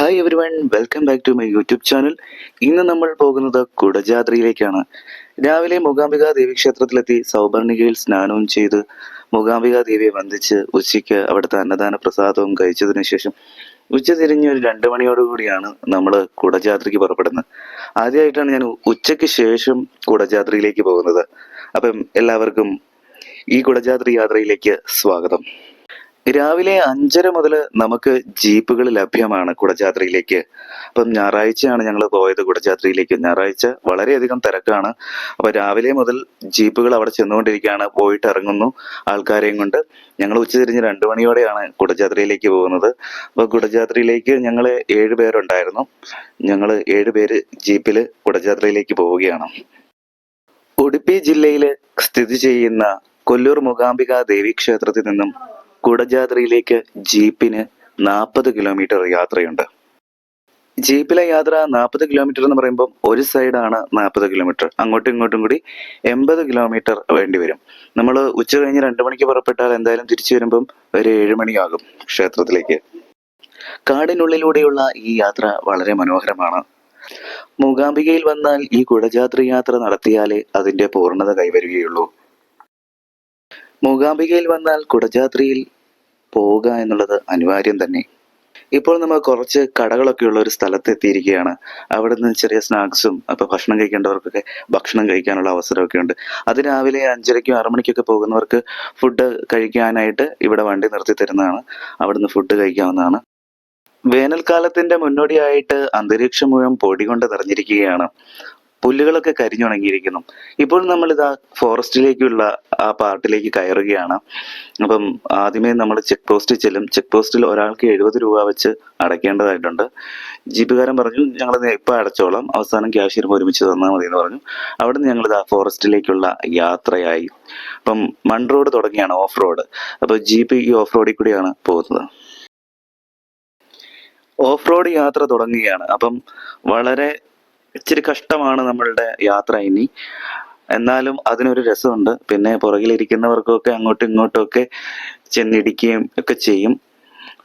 Hi everyone welcome back to my YouTube channel ഇന്ന് നമ്മൾ പോകുന്നത് കുടജാദ്രിയിലേക്കാണ്. രാവിലെ മൂകാംബിക ദേവി ക്ഷേത്രത്തിലെത്തി സൗപർണികയിൽ സ്നാനവും ചെയ്ത് മൂകാംബിക ദേവിയെ വന്ദിച്ച് ഉച്ചയ്ക്ക് അവിടുത്തെ അന്നദാന പ്രസാദവും കഴിച്ചതിനു ശേഷം ഉച്ച തിരിഞ്ഞ് ഒരു രണ്ട് മണിയോടുകൂടിയാണ് നമ്മൾ കുടജാദ്രിക്ക് പുറപ്പെടുന്നത്. ആദ്യമായിട്ടാണ് ഞാൻ ഉച്ചയ്ക്ക് ശേഷം കുടജാദ്രിയിലേക്ക് പോകുന്നത്. അപ്പം എല്ലാവർക്കും ഈ കുടജാദ്രി യാത്രയിലേക്ക് സ്വാഗതം. രാവിലെ അഞ്ചര മുതൽ നമുക്ക് ജീപ്പുകൾ ലഭ്യമാണ് കുടജാത്രയിലേക്ക്. അപ്പം ഞായറാഴ്ചയാണ് ഞങ്ങൾ പോയത് കുടജാത്രയിലേക്ക്. ഞായറാഴ്ച വളരെയധികം തിരക്കാണ്. അപ്പൊ രാവിലെ മുതൽ ജീപ്പുകൾ അവിടെ ചെന്നുകൊണ്ടിരിക്കുകയാണ്. പോയിട്ട് ഇറങ്ങുന്നു ആൾക്കാരെയും കൊണ്ട്. ഞങ്ങൾ ഉച്ചതിരിഞ്ഞ് രണ്ടു മണിയോടെയാണ് കുടജാത്രയിലേക്ക് പോകുന്നത്. അപ്പൊ കുടജാത്രയിലേക്ക് ഞങ്ങൾ ഏഴ് പേരുണ്ടായിരുന്നു. ഞങ്ങൾ ഏഴ് പേര് ജീപ്പിൽ കുടജാത്രയിലേക്ക് പോവുകയാണ്. ഉടുപ്പി ജില്ലയിൽ സ്ഥിതി ചെയ്യുന്ന കൊല്ലൂർ മൂകാംബിക ദേവി ക്ഷേത്രത്തിൽ നിന്നും കുടജാദ്രിയിലേക്ക് ജീപ്പിന് നാൽപ്പത് കിലോമീറ്റർ യാത്രയുണ്ട്. ജീപ്പിലെ യാത്ര നാൽപ്പത് കിലോമീറ്റർ എന്ന് പറയുമ്പോൾ ഒരു സൈഡാണ് നാൽപ്പത് കിലോമീറ്റർ. അങ്ങോട്ടും ഇങ്ങോട്ടും കൂടി എൺപത് കിലോമീറ്റർ വേണ്ടി വരും. നമ്മൾ ഉച്ച കഴിഞ്ഞ് രണ്ട് മണിക്ക് പുറപ്പെട്ടാൽ എന്തായാലും തിരിച്ചു വരുമ്പം ഒരു ഏഴ് മണിയാകും ക്ഷേത്രത്തിലേക്ക്. കാടിനുള്ളിലൂടെയുള്ള ഈ യാത്ര വളരെ മനോഹരമാണ്. മൂകാംബികയിൽ വന്നാൽ ഈ കുടജാത്രി യാത്ര നടത്തിയാലേ അതിന്റെ പൂർണത കൈവരികയുള്ളൂ. മൂകാംബികയിൽ വന്നാൽ കുടജാത്രിയിൽ പോവുക എന്നുള്ളത് അനിവാര്യം തന്നെ. ഇപ്പോൾ നമ്മൾ കുറച്ച് കടകളൊക്കെ ഉള്ള ഒരു സ്ഥലത്ത് എത്തിയിരിക്കുകയാണ്. അവിടെ നിന്ന് ചെറിയ സ്നാക്സും അപ്പോൾ ഭക്ഷണം കഴിക്കേണ്ടവർക്കൊക്കെ ഭക്ഷണം കഴിക്കാനുള്ള അവസരമൊക്കെ ഉണ്ട്. അത് രാവിലെ അഞ്ചരയ്ക്കും ആറു മണിക്കൊക്കെ പോകുന്നവർക്ക് ഫുഡ് കഴിക്കാനായിട്ട് ഇവിടെ വണ്ടി നിർത്തി തരുന്നതാണ്. അവിടുന്ന് ഫുഡ് കഴിക്കാവുന്നതാണ്. വേനൽക്കാലത്തിന്റെ മുന്നോടിയായിട്ട് അന്തരീക്ഷം മുഴുവൻ പൊടി കൊണ്ട് നിറഞ്ഞിരിക്കുകയാണ്. പുല്ലുകളൊക്കെ കരിഞ്ഞുണങ്ങിയിരിക്കുന്നു. ഇപ്പോൾ നമ്മൾ ഇതാ ഫോറസ്റ്റിലേക്കുള്ള ആ പാർട്ടിലേക്ക് കയറുകയാണ്. അപ്പം ആദ്യമേ നമ്മൾ ചെക്ക് പോസ്റ്റിൽ ചെല്ലും. ചെക്ക് പോസ്റ്റിൽ ഒരാൾക്ക് എഴുപത് രൂപ വെച്ച് അടയ്ക്കേണ്ടതായിട്ടുണ്ട്. ജീപ്പുകാരൻ പറഞ്ഞു ഞങ്ങൾ ഇപ്പം അടച്ചോളാം. അവസാനം ക്യാഷ് ഒരുമിച്ച് തന്നാൽ മതി എന്ന് പറഞ്ഞു. അവിടുന്ന് ഞങ്ങൾ ഇതാ ഫോറസ്റ്റിലേക്കുള്ള യാത്രയായി. അപ്പം മൺ റോഡ് തുടങ്ങിയാണ് ഓഫ് റോഡ്. അപ്പോൾ ജീപ്പ് ഈ ഓഫ് റോഡിൽ കൂടിയാണ് പോകുന്നത്. ഓഫ് റോഡ് യാത്ര തുടങ്ങുകയാണ്. അപ്പം വളരെ ഇച്ചിരി കഷ്ടമാണ് നമ്മളുടെ യാത്ര ഇനി. എന്നാലും അതിനൊരു രസമുണ്ട്. പിന്നെ പുറകിലിരിക്കുന്നവർക്കൊക്കെ അങ്ങോട്ടും ഇങ്ങോട്ടും ഒക്കെ ചെന്നിടിക്കുകയും ഒക്കെ ചെയ്യും.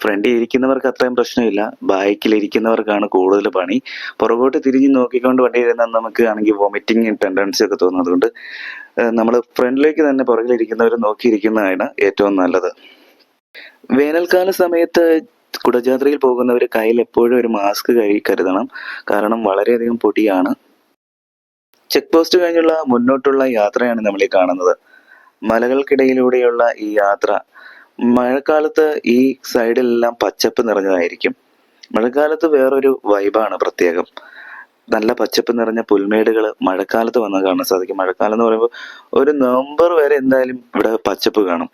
ഫ്രണ്ടിൽ ഇരിക്കുന്നവർക്ക് അത്രയും പ്രശ്നമില്ല. ബാക്കിലിരിക്കുന്നവർക്കാണ് കൂടുതൽ പണി. പുറകോട്ട് തിരിഞ്ഞ് നോക്കിക്കൊണ്ട് വണ്ടി ഇരുന്നാൽ നമുക്ക് ആണെങ്കിൽ വോമിറ്റിംഗ് ടെൻഡൻസി ഒക്കെ തോന്നും അതുകൊണ്ട് നമ്മൾ ഫ്രണ്ടിലേക്ക് തന്നെ പുറകിലിരിക്കുന്നവർ നോക്കിയിരിക്കുന്നതാണ് ഏറ്റവും നല്ലത്. വേനൽക്കാല സമയത്ത് കുടജാത്രയിൽ പോകുന്നവർ കയ്യിൽ എപ്പോഴും ഒരു മാസ്ക് കഴുകി കരുതണം. കാരണം വളരെയധികം പൊടിയാണ്. ചെക്ക് പോസ്റ്റ് കഴിഞ്ഞുള്ള മുന്നോട്ടുള്ള യാത്രയാണ് നമ്മൾ ഈ കാണുന്നത്. മലകൾക്കിടയിലൂടെയുള്ള ഈ യാത്ര മഴക്കാലത്ത് ഈ സൈഡിലെല്ലാം പച്ചപ്പ് നിറഞ്ഞതായിരിക്കും. മഴക്കാലത്ത് വേറൊരു വൈബാണ് പ്രത്യേകം. നല്ല പച്ചപ്പ് നിറഞ്ഞ പുൽമേടുകൾ മഴക്കാലത്ത് വന്നാൽ കാണാൻ സാധിക്കും. മഴക്കാലം എന്ന് പറയുമ്പോൾ ഒരു നവംബർ വരെ എന്തായാലും ഇവിടെ പച്ചപ്പ് കാണും.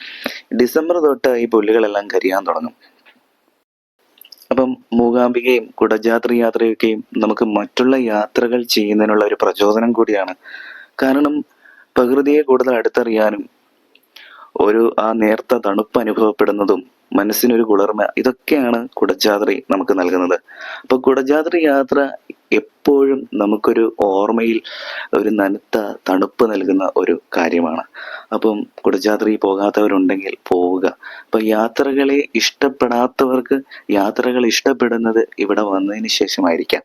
ഡിസംബർ തൊട്ട് ഈ പുല്ലുകളെല്ലാം കരിയാൻ തുടങ്ങും. അപ്പം മൂകാംബികയും കുടജാത്ര യാത്രയൊക്കെയും നമുക്ക് മറ്റുള്ള യാത്രകൾ ചെയ്യുന്നതിനുള്ള ഒരു പ്രചോദനം കൂടിയാണ്. കാരണം പ്രകൃതിയെ കൂടുതൽ അടുത്തറിയാനും ഒരു ആ നേർത്ത തണുപ്പ് അനുഭവപ്പെടുന്നതും മനസ്സിനൊരു കുളിർമ ഇതൊക്കെയാണ് കുടജാത്രി നമുക്ക് നൽകുന്നത്. അപ്പൊ കുടജാത്രി യാത്ര എപ്പോഴും നമുക്കൊരു ഓർമ്മയിൽ ഒരു നനുത്ത തണുപ്പ് നൽകുന്ന ഒരു കാര്യമാണ്. അപ്പം കുടജാത്രി പോകാത്തവരുണ്ടെങ്കിൽ പോവുക. അപ്പൊ യാത്രകളെ ഇഷ്ടപ്പെടാത്തവർക്ക് യാത്രകൾ ഇഷ്ടപ്പെടുന്നത് ഇവിടെ വന്നതിന് ശേഷമായിരിക്കാം.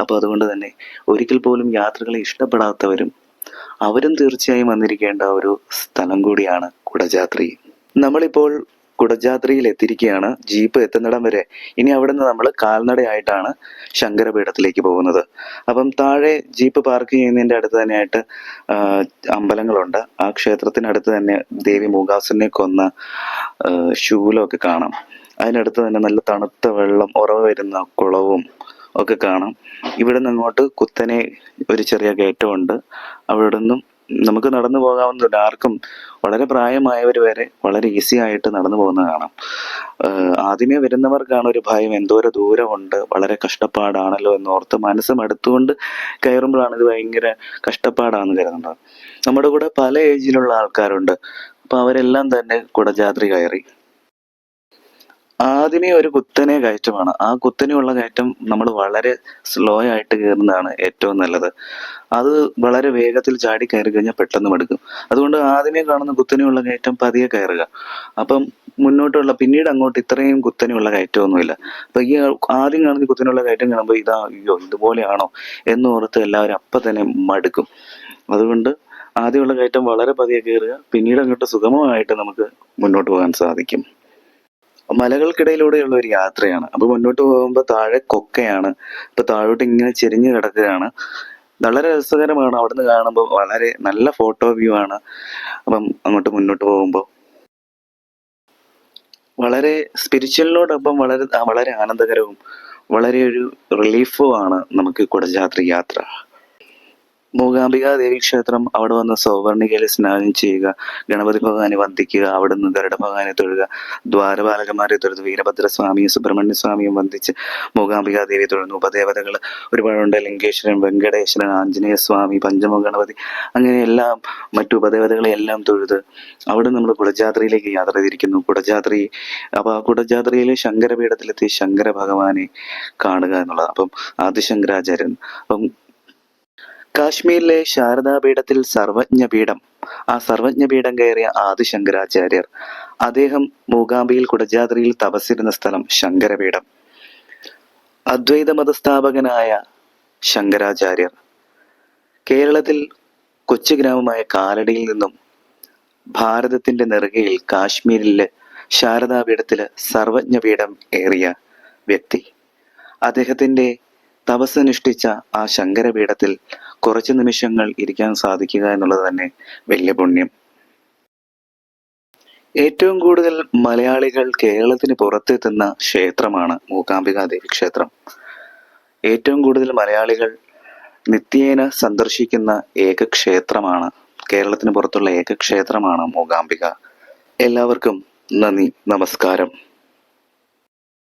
അപ്പൊ അതുകൊണ്ട് തന്നെ ഒരിക്കൽ പോലും യാത്രകളെ ഇഷ്ടപ്പെടാത്തവരും അവരും തീർച്ചയായും വന്നിരിക്കേണ്ട ഒരു സ്ഥലം കൂടിയാണ് കുടജാത്രി നമ്മളിപ്പോൾ കുടജാത്രിയിൽ എത്തിയിരിക്കുകയാണ് ജീപ്പ് എത്തുന്നിടം വരെ. ഇനി അവിടെ നിന്ന് നമ്മൾ കാൽനടയായിട്ടാണ് ശങ്കരപീഠത്തിലേക്ക് പോകുന്നത്. അപ്പം താഴെ ജീപ്പ് പാർക്ക് ചെയ്യുന്നതിന്റെ അടുത്ത് തന്നെയായിട്ട് അമ്പലങ്ങളുണ്ട്. ആ ക്ഷേത്രത്തിനടുത്ത് തന്നെ ദേവി മൂകാസുരനെ കൊന്ന ശൂലമൊക്കെ കാണാം. അതിനടുത്ത് തന്നെ നല്ല തണുത്ത വെള്ളം ഉറവ് വരുന്ന കുളവും ഒക്കെ കാണാം. ഇവിടെ നിന്ന് അങ്ങോട്ട് കുത്തനെ ഒരു ചെറിയ കയറ്റമുണ്ട് അവിടെ നിന്നും നമുക്ക് നടന്നു പോകാവുന്നതുണ്ട് ആർക്കും വളരെ പ്രായമായവർ വരെ വളരെ ഈസി ആയിട്ട് നടന്നു പോകുന്നത് കാണാം. ആദ്യമേ വരുന്നവർക്കാണ് ഒരു ഭയം എന്തോര ദൂരമുണ്ട് വളരെ കഷ്ടപ്പാടാണല്ലോ എന്ന് ഓർത്ത് മനസ്സ് മടുത്തുകൊണ്ട് കയറുമ്പോഴാണ് ഇത് ഭയങ്കര കഷ്ടപ്പാടാണെന്ന് കരുതുന്നത്. നമ്മുടെ കൂടെ പല ഏജിലുള്ള ആൾക്കാരുണ്ട്. അപ്പൊ അവരെല്ലാം തന്നെ കുടജാത്രി കയറി. ആദ്യമേ ഒരു കുത്തനെ കയറ്റമാണ് ആ കുത്തനെയുള്ള കയറ്റം നമ്മൾ വളരെ സ്ലോ ആയിട്ട് കയറുന്നതാണ് ഏറ്റവും നല്ലത്. അത് വളരെ വേഗത്തിൽ ചാടി കയറി കഴിഞ്ഞാൽ പെട്ടെന്ന് മടുക്കും. അതുകൊണ്ട് ആദ്യമേ കാണുന്ന കുത്തനെയുള്ള കയറ്റം പതിയെ കയറുക. അപ്പം മുന്നോട്ടുള്ള പിന്നീട് അങ്ങോട്ട് ഇത്രയും കുത്തനെയുള്ള കയറ്റമൊന്നുമില്ല. അപ്പൊ ഈ ആദ്യം കാണുന്ന കുത്തനെയുള്ള കയറ്റം കാണുമ്പോൾ ഇതാ അയ്യോ ഇതുപോലെയാണോ? എന്ന് ഓർത്ത് എല്ലാവരും അപ്പൊ തന്നെ മടുക്കും. അതുകൊണ്ട് ആദ്യമുള്ള കയറ്റം വളരെ പതിയെ കയറുക. പിന്നീട് അങ്ങോട്ട് സുഗമമായിട്ട് നമുക്ക് മുന്നോട്ട് പോകാൻ സാധിക്കും. മലകൾക്കിടയിലൂടെയുള്ള ഒരു യാത്രയാണ്. അപ്പൊ മുന്നോട്ട് പോകുമ്പോൾ താഴെ കൊക്കയാണ്. ഇപ്പൊ താഴോട്ട് ഇങ്ങനെ ചെരിഞ്ഞു കിടക്കുകയാണ്. വളരെ രസകരമാണ്. അവിടുന്ന് കാണുമ്പോൾ വളരെ നല്ല ഫോട്ടോ വ്യൂ ആണ്. അപ്പം അങ്ങോട്ട് മുന്നോട്ട് പോകുമ്പോൾ വളരെ സ്പിരിച്വലിനോടൊപ്പം വളരെ വളരെ ആനന്ദകരവും വളരെ ഒരു റിലീഫും ആണ് നമുക്ക് കുടജാത്രി യാത്ര. മൂകാംബിക ദേവി ക്ഷേത്രം അവിടെ വന്ന് സൗവർണികയിൽ സ്നാനം ചെയ്യുക ഗണപതി ഭഗവാനെ വന്ദിക്കുക അവിടെ നിന്ന് ഗരുഡ ഭഗവാനെ തൊഴുക ദ്വാരപാലകന്മാരെ തൊഴുത് വീരഭദ്രസ്വാമിയും സുബ്രഹ്മണ്യ സ്വാമിയും വന്ദിച്ച് മൂകാംബിക ദേവി തൊഴുന്നു. ഉപദേവതകൾ ഒരുപാടുണ്ട്. ലിംഗേശ്വരൻ വെങ്കടേശ്വരൻ ആഞ്ജനേയ സ്വാമി പഞ്ചമുഖ ഗണപതി അങ്ങനെ എല്ലാം മറ്റു ഉപദേവതകളെ എല്ലാം തൊഴുത് അവിടെ നമ്മൾ കുടജാത്രയിലേക്ക് യാത്ര തിരിക്കുന്നു കുടജാത്രി അപ്പൊ ആ കുടജാത്രയിലെ ശങ്കരപീഠത്തിലെത്തി ശങ്കര ഭഗവാനെ കാണുക എന്നുള്ളത്. അപ്പം ആദിശങ്കരാചാര്യൻ. അപ്പം കാശ്മീരിലെ ശാരദാപീഠത്തിൽ സർവജ്ഞപീഠം. ആ സർവജ്ഞപീഠം കയറിയ ആദി ശങ്കരാചാര്യർ. അദ്ദേഹം മൂകാംബിയിൽ കുടജാദ്രിയിൽ തപസ്സിരുന്ന സ്ഥലം ശങ്കരപീഠം. അദ്വൈത മതസ്ഥാപകനായ ശങ്കരാചാര്യർ. കേരളത്തിൽ കൊച്ചു ഗ്രാമമായ കാലടിയിൽ നിന്നും ഭാരതത്തിന്റെ നെറുകയിൽ കാശ്മീരിലെ ശാരദാപീഠത്തിൽ സർവജ്ഞപീഠം ഏറിയ വ്യക്തി. അദ്ദേഹത്തിന്റെ തപസ്സനുഷ്ഠിച്ച ആ ശങ്കരപീഠത്തിൽ കുറച്ച് നിമിഷങ്ങൾ ഇരിക്കാൻ സാധിക്കുക എന്നുള്ളത് തന്നെ വലിയ പുണ്യം. ഏറ്റവും കൂടുതൽ മലയാളികൾ കേരളത്തിന് പുറത്തെത്തുന്ന ക്ഷേത്രമാണ് മൂകാംബിക ദേവി ക്ഷേത്രം. ഏറ്റവും കൂടുതൽ മലയാളികൾ നിത്യേന സന്ദർശിക്കുന്ന ഏക ക്ഷേത്രമാണ് കേരളത്തിന് പുറത്തുള്ള ഏക ക്ഷേത്രമാണ് മൂകാംബിക. എല്ലാവർക്കും നന്ദി നമസ്കാരം.